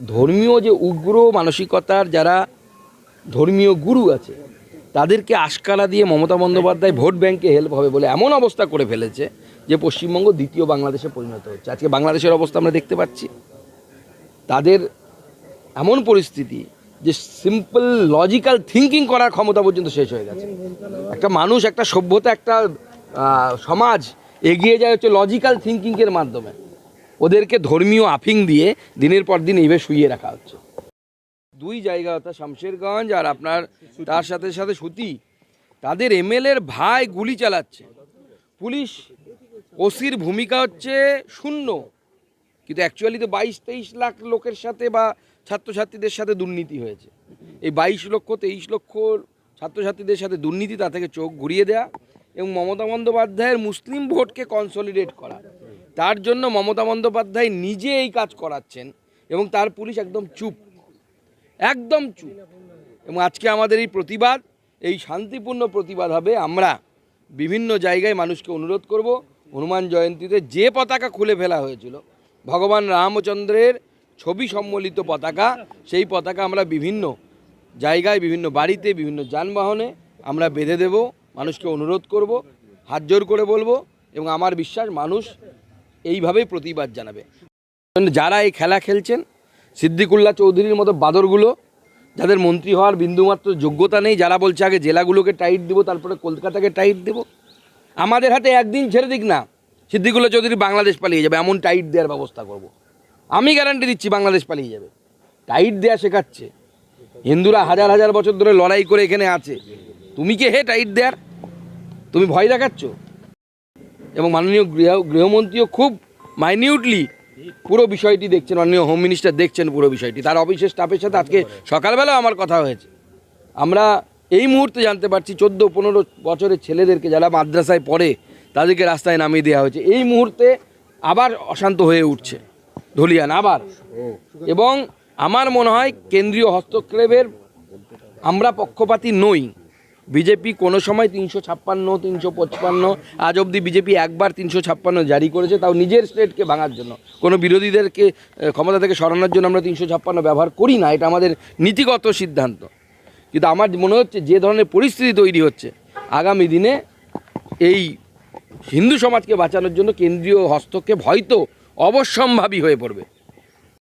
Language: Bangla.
ধর্মীয় যে উগ্র মানসিকতার যারা ধর্মীয় গুরু আছে, তাদেরকে আশকারা দিয়ে মমতা বন্দ্যোপাধ্যায় ভোট ব্যাংকে হেল্প হবে বলে এমন অবস্থা করে ফেলেছে যে পশ্চিমবঙ্গ দ্বিতীয় বাংলাদেশে পরিণত হচ্ছে। আজকে বাংলাদেশের অবস্থা আমরা দেখতে পাচ্ছি। তাদের এমন পরিস্থিতি যে সিম্পল লজিক্যাল থিঙ্কিং করার ক্ষমতা পর্যন্ত শেষ হয়ে গেছে। একটা মানুষ, একটা সভ্যতা, একটা সমাজ এগিয়ে যায় হচ্ছে লজিক্যাল থিঙ্কিংয়ের মাধ্যমে। ওদেরকে ধর্মীয় আফিং দিয়ে দিনের পর দিন এইভাবে শুইয়ে রাখা হচ্ছে। দুই জায়গা অর্থাৎ শামশেরগঞ্জ আর আপনার তার সাথে সাথে সুতি। তাদের এমএলএর ভাই গুলি চালাচ্ছে। পুলিশ ওসির ভূমিকা হচ্ছে শূন্য। কিন্তু অ্যাকচুয়ালি তো বাইশ তেইশ লাখ লোকের সাথে বা ছাত্রছাত্রীদের সাথে দুর্নীতি হয়েছে। এই বাইশ লক্ষ, তেইশ লক্ষ ছাত্রছাত্রীদের সাথে দুর্নীতি তা থেকে চোখ ঘুরিয়ে দেয়া এবং মমতা বন্দ্যোপাধ্যায়ের মুসলিম ভোটকে কনসলিডেট করা। তার জন্য মমতা বন্দ্যোপাধ্যায় নিজে এই কাজ করাচ্ছেন এবং তার পুলিশ একদম চুপ একদম চুপ। এবং আজকে আমাদের এই প্রতিবাদ, এই শান্তিপূর্ণ প্রতিবাদ হবে। আমরা বিভিন্ন জায়গায় মানুষকে অনুরোধ করব, হনুমান জয়ন্তীতে যে পতাকা খুলে ফেলা হয়েছিল, ভগবান রামচন্দ্রের ছবি সম্বলিত পতাকা, সেই পতাকা আমরা বিভিন্ন জায়গায়, বিভিন্ন বাড়িতে, বিভিন্ন যানবাহনে আমরা বেঁধে দেব। মানুষকে অনুরোধ করব হাত জোর করে বলব এবং আমার বিশ্বাস, মানুষ এইভাবেই প্রতিবাদ জানাবে। যারা এই খেলা খেলছেন, সিদ্দিকুল্লাহ চৌধুরীর মতো বাদরগুলো, যাদের মন্ত্রী হওয়ার বিন্দুমাত্র যোগ্যতা নেই, যারা বলছে আগে জেলাগুলোকে টাইট দেবো, তারপরে কলকাতাকে টাইট দেবো, আমাদের হাতে একদিন ছেড়ে দিক না, সিদ্দিকুল্লাহ চৌধুরী বাংলাদেশ পালিয়ে যাবে, এমন টাইট দেওয়ার ব্যবস্থা করব। আমি গ্যারান্টি দিচ্ছি বাংলাদেশ পালিয়ে যাবে। টাইট দেয়া শেখাচ্ছে। হিন্দুরা হাজার হাজার বছর ধরে লড়াই করে এখানে আছে। তুমি কে হে টাইট দেয়ার? তুমি ভয় দেখাচ্ছ? এবং মাননীয় গৃহ, গৃহমন্ত্রীও খুব মাইনিউটলি পুরো বিষয়টি দেখছেন, মাননীয় হোম মিনিস্টার দেখছেন পুরো বিষয়টি। তার অফিসের স্টাফের সাথে আজকে সকালবেলাও আমার কথা হয়েছে। আমরা এই মুহূর্তে জানতে পারছি, চোদ্দ পনেরো বছরের ছেলেদেরকে যারা মাদ্রাসায় পড়ে, তাদেরকে রাস্তায় নামিয়ে দেওয়া হয়েছে। এই মুহূর্তে আবার অশান্ত হয়ে উঠছে ধলিয়ান, আবার। এবং আমার মনে হয় কেন্দ্রীয় হস্তক্ষেপের আমরা পক্ষপাতী নই। বিজেপি কোনো সময় তিনশো ছাপ্পান্ন, তিনশো পঁচপান্ন, আজ অবধি বিজেপি একবার তিনশো ছাপ্পান্ন জারি করেছে, তাও নিজের স্টেটকে ভাঙার জন্য। কোনো বিরোধীদেরকে ক্ষমতা থেকে সরানোর জন্য আমরা তিনশো ছাপ্পান্ন ব্যবহার করি না, এটা আমাদের নীতিগত সিদ্ধান্ত। কিন্তু আমার মনে হচ্ছে যে ধরনের পরিস্থিতি তৈরি হচ্ছে, আগামী দিনে এই হিন্দু সমাজকে বাঁচানোর জন্য কেন্দ্রীয় হস্তক্ষেপ হয়তো অবশ্যম্ভাবী হয়ে পড়বে।